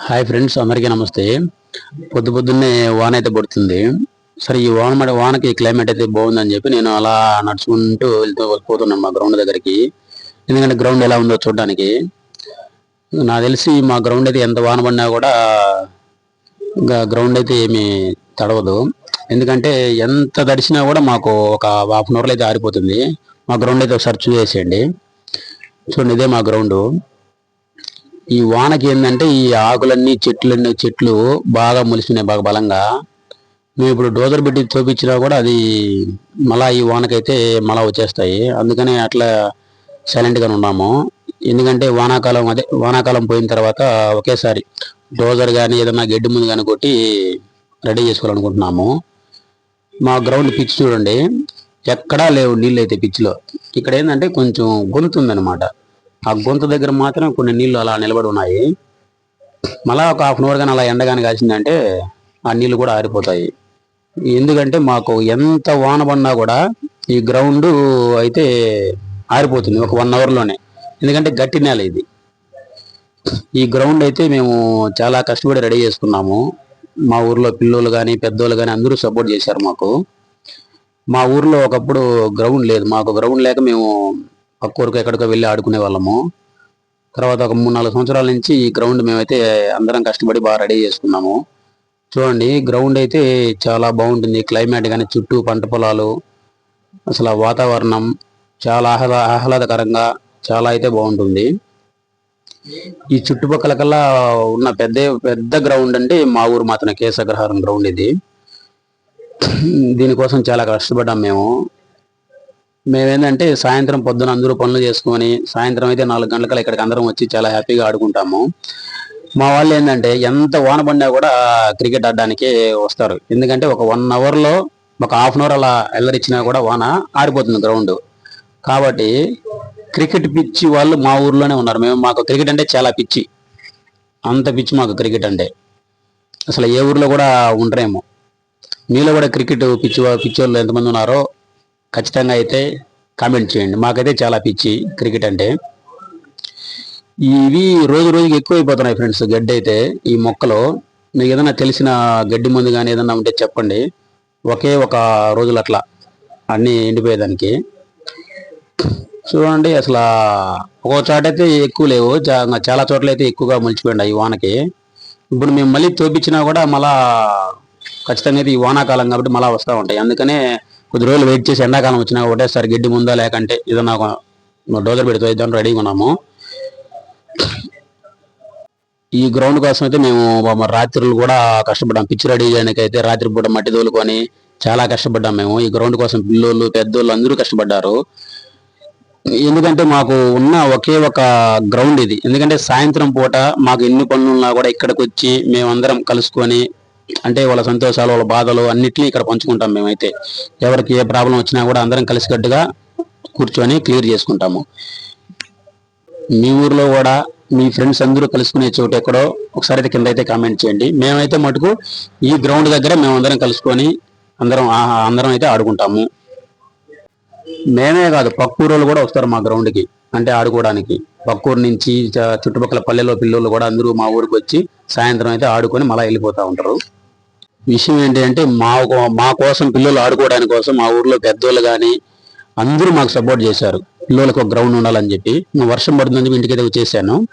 Hi friends అందరికీ నమస్తే. పొద్దు పొద్దున్నే వాన అయితే పడుతుంది. సరే ఈ వాన మ- వానకి క్లైమేట్ అయితే బాగుందని చెప్పి నేను అలా నడుచుకుంటూ వెళ్తూ పోతున్నాను మా గ్రౌండ్ దగ్గరికి. ఎందుకంటే గ్రౌండ్ ఎలా ఉందో చూడడానికి. నాకు తెలిసి మా గ్రౌండ్ అయితే ఎంత వాన పడినా కూడా ఇంకా గ్రౌండ్ అయితే ఏమి తడవదు. ఎందుకంటే ఎంత తడిచినా కూడా మాకు ఒక హాఫ్ అన్ అవర్లో అయితే ఆరిపోతుంది. మా గ్రౌండ్ అయితే ఒకసారి చూసేసేయండి. చూడండి ఇదే మా గ్రౌండ్ ఈ వానకి ఏంటంటే ఈ ఆకులన్నీ చెట్లన్నీ చెట్లు బాగా మొలిసినాయి బాగా బలంగా. మేము ఇప్పుడు డోజర్ పెట్టి తోపించినా కూడా అది మళ్ళా ఈ వానకైతే మళ్ళా వచ్చేస్తాయి. అందుకనే అట్లా సైలెంట్గానే ఉన్నాము. ఎందుకంటే వానాకాలం అదే వానాకాలం పోయిన తర్వాత ఒకేసారి డోజర్ కానీ ఏదైనా గడ్డి ముందు కానీ కొట్టి రెడీ చేసుకోవాలనుకుంటున్నాము. మా గ్రౌండ్ పిచ్ చూడండి. ఎక్కడా లేవు నీళ్ళు అయితే పిచ్లో. ఇక్కడ ఏంటంటే కొంచెం గొంతుందనమాట ఆ గొంతు దగ్గర మాత్రం కొన్ని నీళ్ళు అలా నిలబడి ఉన్నాయి. మళ్ళా ఒక హాఫ్ అన్ అవర్ కానీ అలా ఎండగాని కాసిందంటే ఆ నీళ్ళు కూడా ఆరిపోతాయి. ఎందుకంటే మాకు ఎంత వాన పడినా కూడా ఈ గ్రౌండ్ అయితే ఆరిపోతుంది ఒక వన్ అవర్లోనే ఎందుకంటే గట్టి నేల ఇది. ఈ గ్రౌండ్ అయితే మేము చాలా కష్టపడి రెడీ చేసుకున్నాము. మా ఊర్లో పిల్లోళ్ళు కానీ పెద్దోళ్ళు కానీ అందరూ సపోర్ట్ చేశారు మాకు. మా ఊర్లో ఒకప్పుడు గ్రౌండ్ లేదు. మాకు గ్రౌండ్ లేక మేము పక్క ఊరికి ఎక్కడికో వెళ్ళి ఆడుకునే వాళ్ళము. తర్వాత ఒక మూడు నాలుగు సంవత్సరాల నుంచి ఈ గ్రౌండ్ మేమైతే అందరం కష్టపడి బాగా రెడీ చేసుకున్నాము. చూడండి గ్రౌండ్ అయితే చాలా బాగుంటుంది. క్లైమేట్ కానీ చుట్టూ పంట పొలాలు అసలు వాతావరణం చాలా ఆహ్లా ఆహ్లాదకరంగా చాలా అయితే బాగుంటుంది. ఈ చుట్టుపక్కల కల్లా ఉన్న పెద్ద పెద్ద గ్రౌండ్ అంటే మా ఊరు మాత్రమే కేశగ్రహారం గ్రౌండ్ ఇది. దీనికోసం చాలా కష్టపడ్డాం మేము. మేమేందంటే సాయంత్రం పొద్దున అందరూ పనులు చేసుకొని సాయంత్రం అయితే నాలుగు గంటలకల్లా ఇక్కడికి అందరం వచ్చి చాలా హ్యాపీగా ఆడుకుంటాము. మా వాళ్ళు ఏంటంటే ఎంత వాన పడినా కూడా క్రికెట్ ఆడడానికి వస్తారు. ఎందుకంటే ఒక వన్ అవర్లో ఒక హాఫ్ అన్ అవర్ అలా ఎల్లరిచ్చినా కూడా వాన ఆరిపోతుంది గ్రౌండ్. కాబట్టి క్రికెట్ పిచ్చి వాళ్ళు మా ఊర్లోనే ఉన్నారు. మేము మాకు క్రికెట్ అంటే చాలా పిచ్చి. అంత పిచ్చి మాకు క్రికెట్ అంటే. అసలు ఏ ఊర్లో కూడా ఉండరేమో. మీలో కూడా క్రికెట్ పిచ్చి పిచ్చి వాళ్ళు ఎంతమంది ఉన్నారో ఖచ్చితంగా అయితే కామెంట్ చేయండి. మాకైతే చాలా పిచ్చి క్రికెట్ అంటే. ఇవి రోజు రోజుకి ఎక్కువైపోతున్నాయి ఫ్రెండ్స్ గడ్డి అయితే ఈ మొక్కలు మీకు ఏదైనా తెలిసిన గడ్డి మందు కానీ ఏదైనా ఉంటే చెప్పండి. ఒకే ఒక రోజులు అట్లా అన్నీ ఎండిపోయేదానికి. చూడండి అసలు ఒక్కో చోట అయితే ఎక్కువ లేవు. చా- చాలా చోట్ల అయితే ఎక్కువగా మొలిచిపోయినాయి ఈ వానకి. ఇప్పుడు మేము మళ్ళీ తోపించినా కూడా మళ్ళా ఖచ్చితంగా అయితే ఈ వానాకాలం కాబట్టి మళ్ళీ వస్తూ ఉంటాయి. అందుకనే కొద్ది రోజులు వెయిట్ చేసి ఎండాకాలం వచ్చినా ఒకటేసారి గడ్డి ముందా లేకంటే ఏదన్నా ఒక డోజర్ పెడితే ఇద్దాం రెడీగా ఉన్నాము. ఈ గ్రౌండ్ కోసం అయితే మేము రాత్రులు కూడా కష్టపడ్డాం. పిచ్చి రెడీ చేయడానికి అయితే రాత్రిపూట మట్టి తోలుకొని చాలా కష్టపడ్డాం మేము. ఈ గ్రౌండ్ కోసం పిల్లోళ్ళు పెద్దోళ్ళు అందరూ కష్టపడ్డారు. ఎందుకంటే మాకు ఉన్న ఒకే ఒక గ్రౌండ్ ఇది. ఎందుకంటే సాయంత్రం పూట మాకు ఎన్ని పనులు ఉన్నా కూడా ఇక్కడికి వచ్చి మేమందరం కలుసుకొని అంటే వాళ్ళ సంతోషాలు వాళ్ళ బాధలు అన్నిటినీ ఇక్కడ పంచుకుంటాం మేమైతే. ఎవరికి ఏ ప్రాబ్లం వచ్చినా కూడా అందరం కలిసికట్టుగా కూర్చొని క్లియర్ చేసుకుంటాము. మీ ఊర్లో కూడా మీ ఫ్రెండ్స్ అందరూ కలుసుకునే చోటు ఎక్కడో ఒకసారి అయితే కింద అయితే కామెంట్ చేయండి. మేమైతే మటుకు ఈ గ్రౌండ్ దగ్గర మేము అందరం కలుసుకొని అందరం అందరం అయితే ఆడుకుంటాము. మేమే కాదు పక్కూరు వాళ్ళు కూడా వస్తారు మా గ్రౌండ్కి అంటే ఆడుకోవడానికి. పక్కూరు నుంచి చుట్టుపక్కల పల్లెలో పిల్లలు కూడా అందరూ మా ఊరికి వచ్చి సాయంత్రం అయితే ఆడుకొని మళ్ళీ వెళ్ళిపోతూ ఉంటారు. విషయం ఏంటి అంటే మా మా కోసం పిల్లలు ఆడుకోవడానికి కోసం మా ఊర్లో పెద్దోళ్ళు కానీ అందరూ మాకు సపోర్ట్ చేశారు. పిల్లలకు ఒక గ్రౌండ్ ఉండాలని చెప్పి. వర్షం పడుతుంది ఇంటికైతే వచ్చేసాను.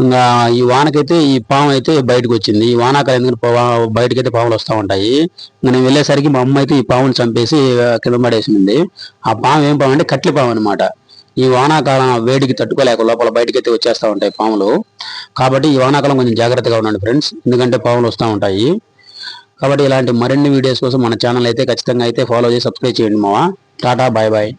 ఇంకా ఈ వానకైతే ఈ పాము అయితే బయటకు వచ్చింది. ఈ వానాకాలం ఎందుకంటే పా- అయితే పాములు వస్తూ ఉంటాయి. ఇంకా నేను వెళ్ళేసరికి మా అమ్మ అయితే ఈ పాముని చంపేసి కింద పడేసింది. ఆ పాము ఏం పాము అంటే కట్లి పాము అనమాట ఈ వానాకాలం వేడికి తట్టుకోలేక లోపల బయటకైతే వచ్చేస్తూ ఉంటాయి పాములు. కాబట్టి ఈ వానాకాలం కొంచెం జాగ్రత్తగా ఉండండి ఫ్రెండ్స్. ఎందుకంటే పాములు వస్తూ ఉంటాయి. కాబట్టి ఇలాంటి మరిన్ని వీడియోస్ కోసం మన ఛానల్ అయితే ఖచ్చితంగా అయితే ఫాలో చేసి సబ్స్క్రైబ్ చేయండి మావా. టాటా బాయ్ బాయ్.